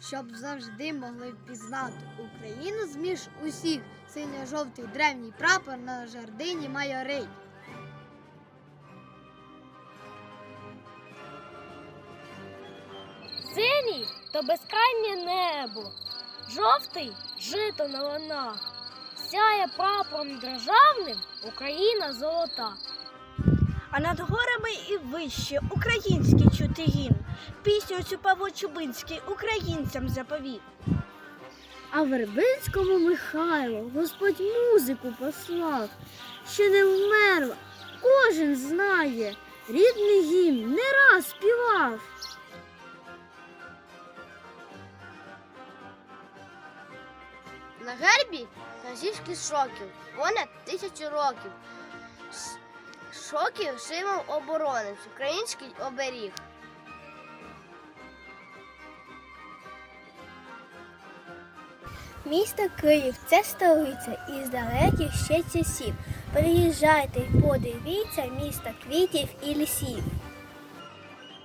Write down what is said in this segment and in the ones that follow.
щоб завжди могли впізнати Україну зміж усіх синьо-жовтий древній прапор на жердині майорить. Синій то безкрайнє небо, жовтий жито на ланах, сяє прапором державним Україна золота. А над горами і вище український чути гімн. Пісню цю Павло Чубинський українцям заповів. А Вербинському Михайло Господь музику послав, ще не вмерла, кожен знає, рідний гімн не раз співав. На гербі Казівський шоків, понад тисячу років. Шоків символ оборонець, український оберіг. Місто Київ це столиця із далеких ще часів. Приїжджайте й подивіться місто квітів і лісів.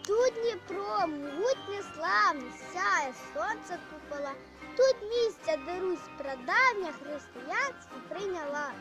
Тут Дніпро, могутнє славне, сяє сонце купола. Тут місця, де Русь прадавня християнство прийняла.